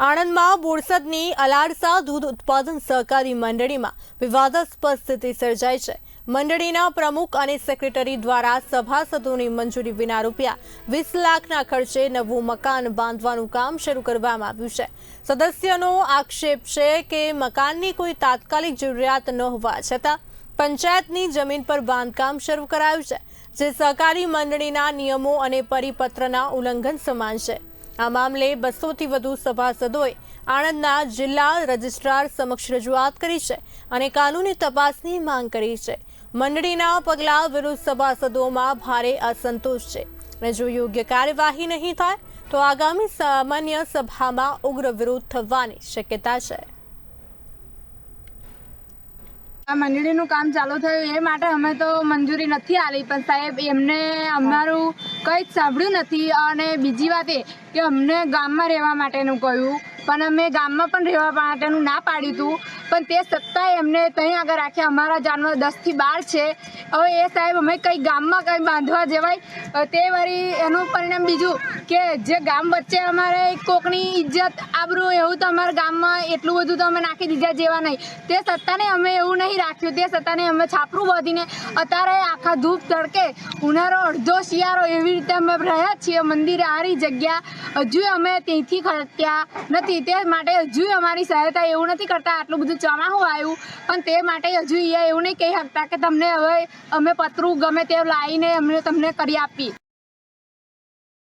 આણંદમાં બોરસદની અલાડસા દૂધ ઉત્પાદન સહકારી મંડળીમાં વિવાદાસ્પદ સ્થિતિ સર્જાઈ છે. મંડળીના પ્રમુખ અને સેક્રેટરી દ્વારા સભાસદોની મંજૂરી વિના રૂપિયા વીસ લાખના ખર્ચે નવું મકાન બાંધવાનું કામ શરૂ કરવામાં આવ્યું છે. સદસ્યનો આક્ષેપ છે કે મકાનની કોઈ તાત્કાલિક જરૂરિયાત ન હોવા છતાં પંચાયતની જમીન પર બાંધકામ શરૂ કરાયું છે, જે સહકારી મંડળીના નિયમો અને પરિપત્રના ઉલ્લંઘન સમાન છે. આ મામલે બસોથી વધુ સભાસદોએ આણંદના જિલ્લા રજિસ્ટ્રાર સમક્ષ રજૂઆત કરી છે અને કાનૂની તપાસની માંગ કરી છે. મંડળીના પગલાં વિરુદ્ધ સભાસદોમાં ભારે અસંતોષ છે. અને જો યોગ્ય કાર્યવાહી નહીં થાય તો આગામી સામાન્ય સભામાં ઉગ્ર વિરોધ થવાની શક્યતા છે. મંડળીનું કામ ચાલુ થયું એ માટે અમે તો મંજૂરી નથી આવી પણ સાહેબ એમને અમારું કંઈ જ સાંભળ્યું નથી. અને બીજી વાત એ કે અમને ગામમાં રહેવા માટેનું કહ્યું. પણ અમે ગામમાં પણ રહેવા માટેનું ના પાડ્યું હતું. પણ તે સત્તાએ એમને ત્યાં આગળ રાખ્યા. અમારા જાનવર દસથી બાર છે. હવે એ સાહેબ અમે કંઈ ગામમાં કંઈ બાંધવા જવાય. તે વળી એનું પરિણામ બીજું કે જે ગામ વચ્ચે અમારે કોકની ઇજ્જત, આબરું એવું તો અમારા ગામમાં એટલું બધું તો અમે નાખી દીધા જેવા નહીં. તે સત્તાને અમે એવું નહીં રાખ્યું. તે સત્તાને અમે છાપરું બાંધીને અત્યારે આખા ધૂપ તડકે ઉનાળો, અડધો શિયાળો એવી રીતે અમે રહ્યા છીએ. મંદિરે આરી જગ્યા. હજુ અમે ત્યાંથી ખર્ચ્યા નથી. તે માટે હજુ અમારી સહાયતા એવું નથી કરતા, આટલું બધું ચોમાસું આવ્યું. પણ તે માટે હજુ એ એવું નહીં કહી શકતા કે તમને હવે અમે પતરું ગમે તે લાવીને અમને તમને કરી આપી